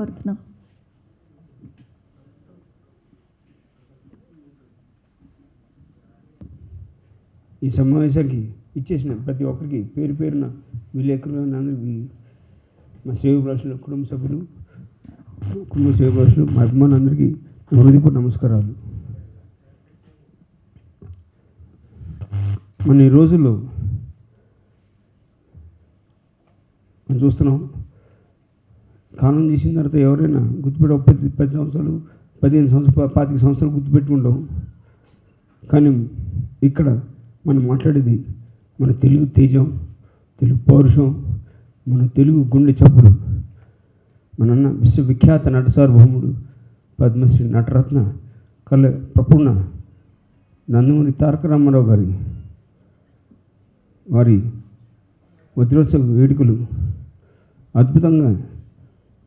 కోరుతున్నాం. ఈ సమావేశానికి ఇచ్చేసిన ప్రతి ఒక్కరికి పేరు పేరున విలేకరులు అందరికీ మా సేవ భాషలు కుటుంబ సభ్యులు కుటుంబ సేవ భాషలు మా అభిమానులందరికీ నా నమస్కారాలు. మన ఈ రోజుల్లో మనం చూస్తున్నాం కాలం చేసిన తర్వాత ఎవరైనా గుర్తుపెట్టి పది పది సంవత్సరాలు పదిహేను సంవత్సరాలు పాతిక సంవత్సరాలు గుర్తుపెట్టుకుంటాం. కానీ ఇక్కడ మనం మాట్లాడేది మన తెలుగు తేజం తెలుగు పౌరుషం మన తెలుగు గుండె చప్పుడు. మన అన్న విశ్వవిఖ్యాత నట సార్వభౌముడు పద్మశ్రీ నటరత్న కళ ప్రపూర్ణ నందమూరి తారక రామారావు గారి వారి వజ్రోత్సవ వేడుకలు అద్భుతంగా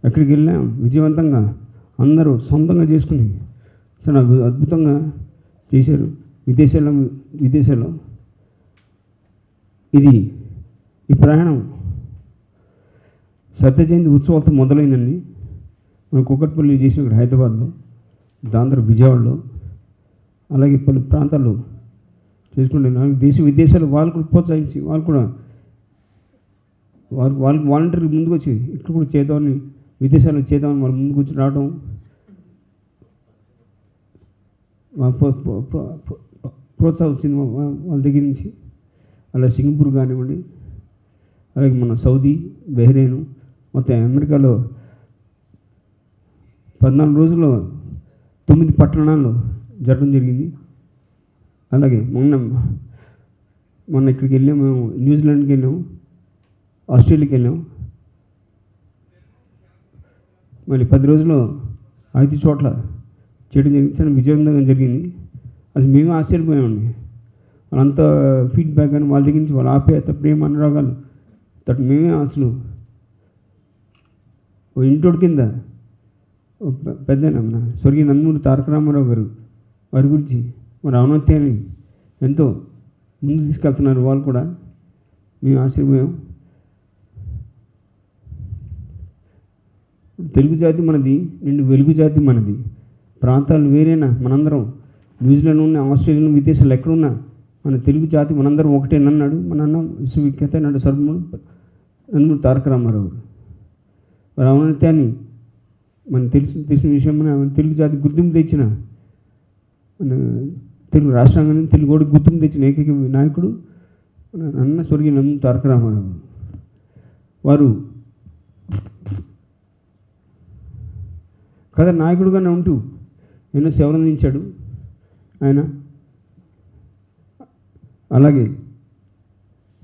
ఎక్కడికి వెళ్ళాం విజయవంతంగా అందరూ సొంతంగా చేసుకుని చాలా అద్భుతంగా చేశారు. విదేశాల్లో విదేశాల్లో. ఇది ఈ ప్రయాణం సత్య జయంతి ఉత్సవాలతో మొదలైందండి. మన కుక్కట్పల్లి చేసిన ఇక్కడ హైదరాబాద్లో దాంతో విజయవాడలో అలాగే పలు ప్రాంతాల్లో చేసుకుంటే దేశ విదేశాలు వాళ్ళు కూడా ప్రోత్సహించి వాళ్ళు కూడా వాళ్ళు వాళ్ళకి వాలంటీర్లు ముందుకు వచ్చి ఇక్కడ కూడా చేద్దామని విదేశాల్లో చేద్దామని వాళ్ళు ముందు కూర్చొని రావడం ప్రోత్సాహం వచ్చింది వాళ్ళ దగ్గర నుంచి. అలా సింగపూర్ కానివ్వండి అలాగే మన సౌదీ బహ్రెయిన్ మొత్తం అమెరికాలో పద్నాలుగు రోజుల్లో తొమ్మిది పట్టణాల్లో జరగడం జరిగింది. అలాగే మొన్న మొన్న ఇక్కడికి వెళ్ళాము మేము న్యూజిలాండ్కి వెళ్ళాము ఆస్ట్రేలియాకి వెళ్ళాము మళ్ళీ పది రోజుల్లో ఐదు చోట్ల చేయడం జరిగింది చాలా విజయవంతంగా జరిగింది. అసలు మేము ఆశ్చర్యపోయామండి. వాళ్ళంతా ఫీడ్బ్యాక్ అని వాళ్ళ దగ్గర నుంచి వాళ్ళ ఆప్యాయత ప్రేమ అనురాగాలు తట్ మేమే అసలు ఓ ఇంటోడి కింద పెద్ద స్వర్గీయ నందమూరి తారక రామారావు గారు వారి గురించి మరి అవనత్యాన్ని ఎంతో ముందు తీసుకెళ్తున్నారు వాళ్ళు కూడా. మేము ఆశ్చర్యపోయాం. తెలుగు జాతి మనది నిండు వెలుగు జాతి మనది. ప్రాంతాలు వేరేనా మనందరం న్యూజిలాండ్ ఉన్న ఆస్ట్రేలియా విదేశాలు ఎక్కడున్నా మన తెలుగు జాతి మనందరం ఒకటేనన్నాడు మన అన్న విశ్వవిఖ్యాత నాడు సర్వముడు నందమూరి తారక రామారావు. గారు వారి ఔన్నత్యాన్ని తెలిసి తెలిసిన విషయం మన తెలుగు జాతి గుర్తింపు తెచ్చిన మన తెలుగు రాష్ట్రాంగాన్ని తెలుగు కూడా గుర్తింపు తెచ్చిన ఏకైక నాయకుడు మన అన్న స్వర్గీయ నందమూరి తారక రామారావు. వారు కథ నాయకుడుగానే ఉంటూ ఎన్నో సేవలందించాడు ఆయన. అలాగే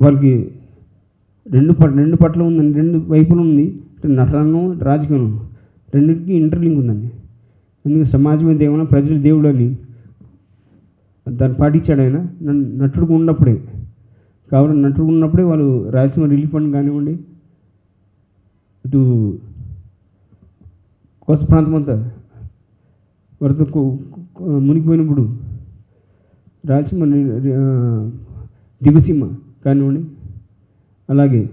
వాళ్ళకి రెండు పట్ రెండు పట్ల ఉందండి రెండు వైపులు ఉంది నటనను రాజకీయం రెండింటికి ఇంటర్లింక్ ఉందండి. ఎందుకు సమాజమే దేవుడు ప్రజలు దేవుడు అని దాన్ని పాటించాడు ఆయన. నన్ను నటుడుగా ఉన్నప్పుడే. కాబట్టి నటుడు ఉన్నప్పుడే వాళ్ళు రాయలసీమ రిలీఫ్ ఫండ్ కానివ్వండి ఇటు కోస్త ప్రాంతం అంతా వరద మునిగిపోయినప్పుడు రాయలసీమ దివసీమ కానివ్వండి అలాగే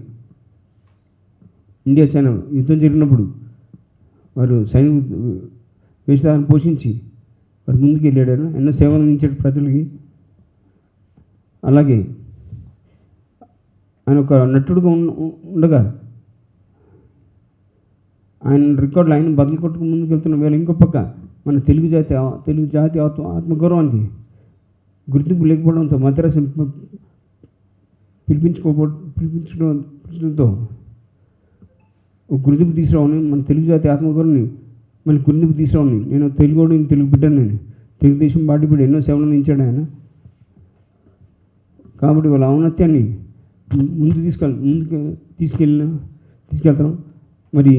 ఇండియా చైనా యుద్ధం జరిగినప్పుడు వారు సైనిక వేషధారణ పోషించి వారు ముందుకు వెళ్ళాడు ఎన్నో సేవలు అందించాడు ప్రజలకి. అలాగే ఆయన ఒక నటుడుగా ఉండగా ఆయన రికార్డులు ఆయన బదులు కొట్టుకుని ముందుకు వెళ్తున్న వేళ ఇంకో పక్క మన తెలుగు జాతి తెలుగు జాతి ఆత్మ ఆత్మగౌరవానికి గుర్తింపు లేకపోవడంతో మద్రాసు పిలిపించుకోబో పిలిపించడం పిలిచడంతో గుర్తింపు తీసుకురావని మన తెలుగు జాతి ఆత్మగౌరవాన్ని మళ్ళీ గుర్తింపు తీసుకురావని నేను తెలుగు నేను తెలుగు బిడ్డను నేను తెలుగుదేశం పార్టీ బిడ్డ ఎన్నో సేవలు అందించాడు ఆయన. కాబట్టి వాళ్ళ ఔన్నత్యాన్ని ముందు తీసుకెళ్ ముందుకు తీసుకెళ్ళిన తీసుకెళ్తాం. మరి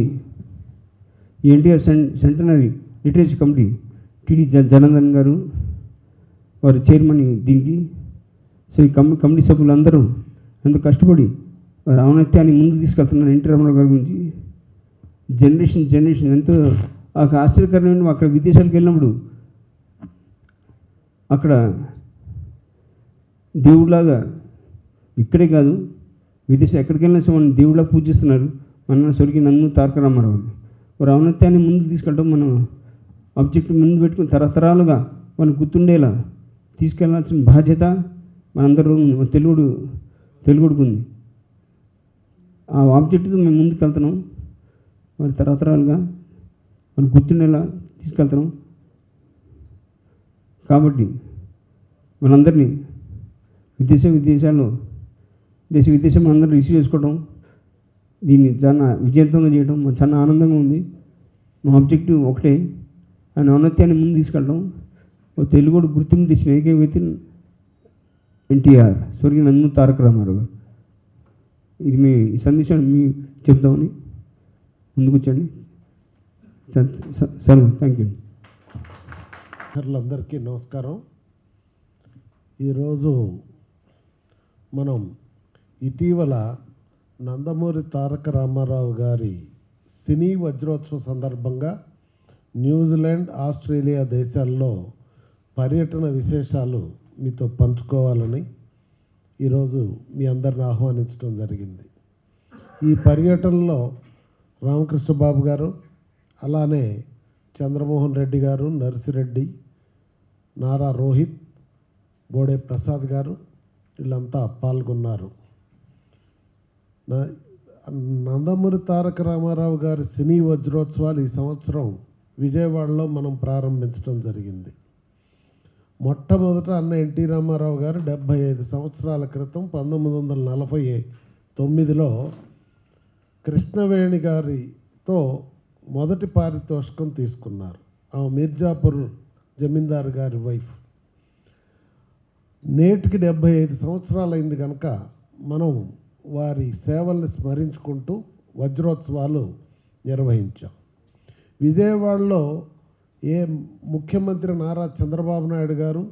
ఎన్టీఆర్ సెం సెంటనరీ లిటరేచర్ కమిటీ టీడీ జ జనందన్ గారు వారు చైర్మన్ దీనికి సో ఈ కమిటీ కమిటీ సభ్యులందరూ ఎంతో కష్టపడి వారి ఔన్నత్యాన్ని ముందుకు తీసుకెళ్తున్నారు ఎన్టీ రామారావు గారి గురించి. జనరేషన్ జనరేషన్ ఎంతో ఒక ఆశ్చర్యకరమైన అక్కడ విదేశాలకు వెళ్ళినప్పుడు అక్కడ దేవుడిలాగా ఇక్కడే కాదు విదేశం ఎక్కడికి వెళ్ళినా సరే మనం దేవుడిలా పూజిస్తున్నారు. మన సొరికి నన్ను తారక రామారావు వారి ఔన్నత్యాన్ని ముందు తీసుకెళ్ళడం మనం ఆబ్జెక్ట్ ముందు పెట్టుకుని తరతరాలుగా మనం గుర్తుండేలా తీసుకెళ్ళాల్సిన బాధ్యత మనందరూ తెలుగుడు తెలుగుడికి ఉంది. ఆ ఆబ్జెక్ట్తో మేము ముందుకు వెళ్తున్నాం. మరి తరతరాలుగా మనం గుర్తుండేలా తీసుకెళ్తున్నాం. కాబట్టి మనందరినీ విదేశ విదేశాల్లో దేశ విదేశం అందరూ రిసీవ్ చేసుకోవడం దీన్ని చాలా విజయవంతంగా చేయడం మాకు చాలా ఆనందంగా ఉంది. మా ఆబ్జెక్టివ్ ఒకటే. ఆయన ఔన్నత్యాన్ని ముందు తీసుకెళ్ళడం. తెలుగుడు గుర్తింపు తెచ్చిన ఏకైక వ్యక్తి ఎన్టీఆర్ స్వర్గీయ నందు తారక రామారావు గారు. ఇది మీ ఈ సందేశాన్ని మీ చెప్తామని ముందుకు వచ్చండి థ్యాంక్ యూ మిత్రులందరికీ నమస్కారం. ఈరోజు మనం ఇటీవల నందమూరి తారక రామారావు గారి సినీ వజ్రోత్సవ సందర్భంగా న్యూజిలాండ్ ఆస్ట్రేలియా దేశాల్లో పర్యటన విశేషాలు మీతో పంచుకోవాలని ఈరోజు మీ అందరిని ఆహ్వానించడం జరిగింది. ఈ పర్యటనలో రామకృష్ణ బాబు గారు అలానే చంద్రమోహన్ రెడ్డి గారు నర్సిరెడ్డి నారా రోహిత్ బోడే ప్రసాద్ గారు వీళ్ళంతా పాల్గొన్నారు. నందమూరి తారక రామారావు గారి సినీ వజ్రోత్సవాలు ఈ సంవత్సరం విజయవాడలో మనం ప్రారంభించడం జరిగింది. మొట్టమొదట అన్న ఎన్టీ రామారావు గారు డెబ్భై ఐదు సంవత్సరాల క్రితం పంతొమ్మిది వందల నలభై తొమ్మిదిలో కృష్ణవేణి గారితో మొదటి పారితోషికం తీసుకున్నారు. ఆమె మిర్జాపూర్ జమీందారు గారి వైఫ్. నేటికి డెబ్భై ఐదు సంవత్సరాలైంది కనుక మనం వారి సేవల్ని స్మరించుకుంటూ వజ్రోత్సవాలు నిర్వహించాం. విజయవాడలో ఏ ముఖ్యమంత్రి నారా చంద్రబాబు నాయుడు గారు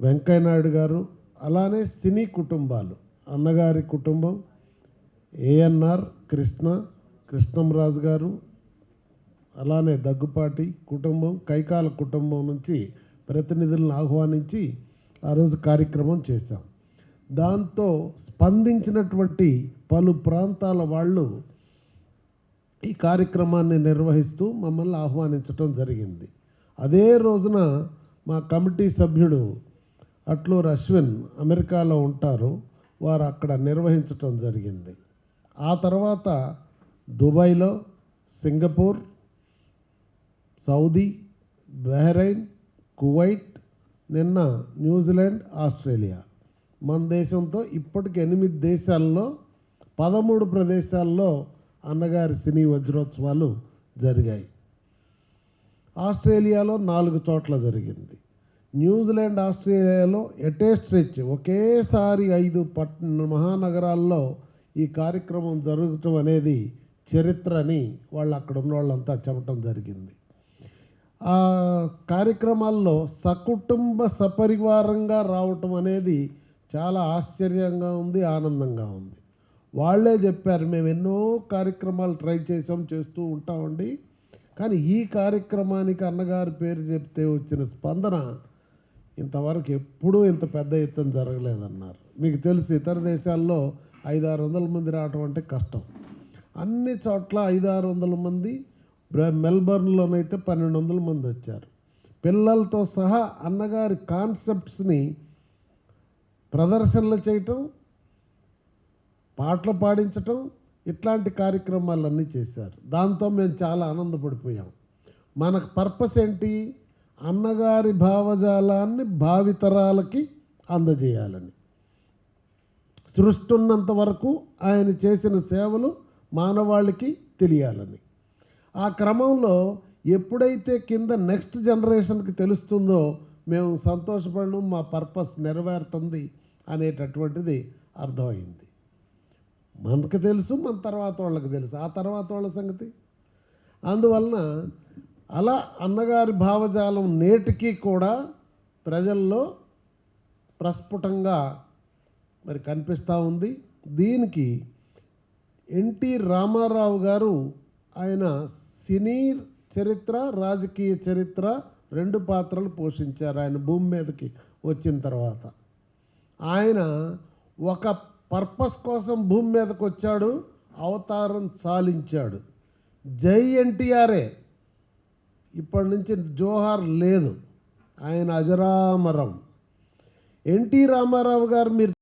వెంకయ్య నాయుడు గారు అలానే సినీ కుటుంబాలు అన్నగారి కుటుంబం ఏఎన్ఆర్ కృష్ణ కృష్ణంరాజు గారు అలానే దగ్గుపాటి కుటుంబం కైకాల కుటుంబం నుంచి ప్రతినిధులను ఆహ్వానించి ఆ రోజు కార్యక్రమం చేశాం. దాంతో స్పందించినటువంటి పలు ప్రాంతాల వాళ్ళు ఈ కార్యక్రమాన్ని నిర్వహిస్తూ మమ్మల్ని ఆహ్వానించడం జరిగింది. అదే రోజున మా కమిటీ సభ్యుడు అట్లూరు అశ్విన్ అమెరికాలో ఉంటారు. వారు అక్కడ నిర్వహించటం జరిగింది. ఆ తర్వాత దుబాయ్లో సింగపూర్ సౌదీ బెహ్రైన్ కువైట్ నిన్న న్యూజిలాండ్ ఆస్ట్రేలియా. మన దేశంతో ఇప్పటికి ఎనిమిది దేశాల్లో పదమూడు ప్రదేశాల్లో అన్నగారి సినీ వజ్రోత్సవాలు జరిగాయి. ఆస్ట్రేలియాలో నాలుగు చోట్ల జరిగింది. న్యూజిలాండ్ ఆస్ట్రేలియాలో ఎటే స్ట్రెచ్ ఒకేసారి ఐదు పట్ మహానగరాల్లో ఈ కార్యక్రమం జరగటం అనేది చరిత్ర అని వాళ్ళు అక్కడ ఉన్న వాళ్ళంతా చెప్పటం జరిగింది. ఆ కార్యక్రమాల్లో సకుటుంబ సపరివారంగా రావటం అనేది చాలా ఆశ్చర్యంగా ఉంది ఆనందంగా ఉంది. వాళ్ళే చెప్పారు మేము ఎన్నో కార్యక్రమాలు ట్రై చేసాం చేస్తూ ఉంటామండి. కానీ ఈ కార్యక్రమానికి అన్నగారి పేరు చెప్తే వచ్చిన స్పందన ఇంతవరకు ఎప్పుడూ ఇంత పెద్ద ఎత్తున జరగలేదన్నారు. మీకు తెలుసు ఇతర దేశాల్లో ఐదు ఆరు వందల మంది రావటం అంటే కష్టం. అన్ని చోట్ల ఐదు ఆరు వందల మంది మెల్బర్న్లోనైతే పన్నెండు వందల మంది వచ్చారు. పిల్లలతో సహా అన్నగారి కాన్సెప్ట్స్ని ప్రదర్శనలు చేయటం పాటలు పాడించటం ఇట్లాంటి కార్యక్రమాలన్నీ చేశారు. దాంతో మేము చాలా ఆనందపడిపోయాం. మనకు పర్పస్ ఏంటి? అన్నగారి భావజాలాన్ని భావితరాలకి అందజేయాలని. సృష్టి ఉన్నంత వరకు ఆయన చేసిన సేవలు మానవాళికి తెలియాలని. ఆ క్రమంలో ఎప్పుడైతే కింద నెక్స్ట్ జనరేషన్కి తెలుస్తుందో మేము సంతోషపడడం మా పర్పస్ నెరవేరుతుంది అనేటటువంటిది అర్థమైంది. మనకు తెలుసు మన తర్వాత వాళ్ళకి తెలుసు. ఆ తర్వాత వాళ్ళ సంగతి. అందువలన అలా అన్నగారి భావజాలం నేటికి కూడా ప్రజల్లో ప్రస్ఫుటంగా మరి కనిపిస్తూ ఉంది. దీనికి ఎన్టీ రామారావు గారు ఆయన సినీ చరిత్ర రాజకీయ చరిత్ర రెండు పాత్రలు పోషించారు ఆయన భూమి మీదకి వచ్చిన తర్వాత. ఆయన ఒక పర్పస్ కోసం భూమి మీదకి వచ్చాడు అవతారం చాలించాడు జై ఎన్టీఆర్ఏ ఇప్పటి నుంచి జోహార్ లేదు. ఆయన అజరామరం. ఎన్టీ రామారావు గారు మీరు